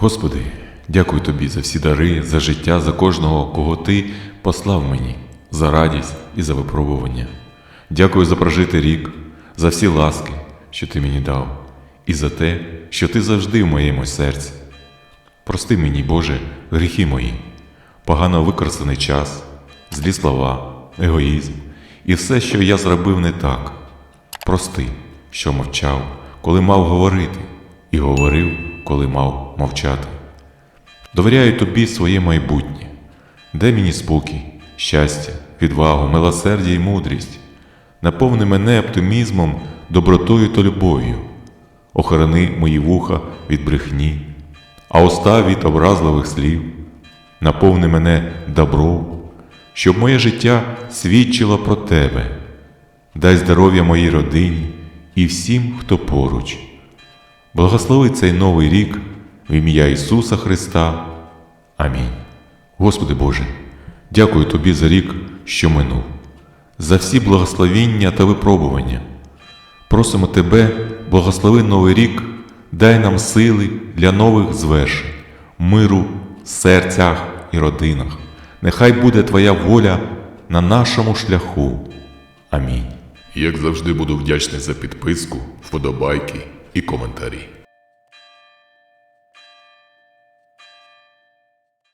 Господи, дякую Тобі за всі дари, за життя, за кожного, кого Ти послав мені, за радість і за випробування. Дякую за прожитий рік, за всі ласки, що Ти мені дав, і за те, що Ти завжди в моєму серці. Прости мені, Боже, гріхи мої, погано використаний час, злі слова, егоїзм і все, що я зробив не так. Прости, що мовчав, коли мав говорити, і говорив, коли мав мовчати. Довіряю тобі своє майбутнє. Дай мені спокій, щастя, відвагу, милосердя і мудрість. Наповни мене оптимізмом, добротою та любов'ю. Охорони мої вуха від брехні, а уста від образливих слів. Наповни мене добром, щоб моє життя свідчило про тебе. Дай здоров'я моїй родині і всім, хто поруч. Благослови цей новий рік в ім'я Ісуса Христа. Амінь. Господи Боже, дякую Тобі за рік, що минув, за всі благословіння та випробування. Просимо Тебе, благослови новий рік, дай нам сили для нових звершень, миру серцях і родинах. Нехай буде Твоя воля на нашому шляху. Амінь. Як завжди буду вдячний за підписку, вподобайки і коментарі.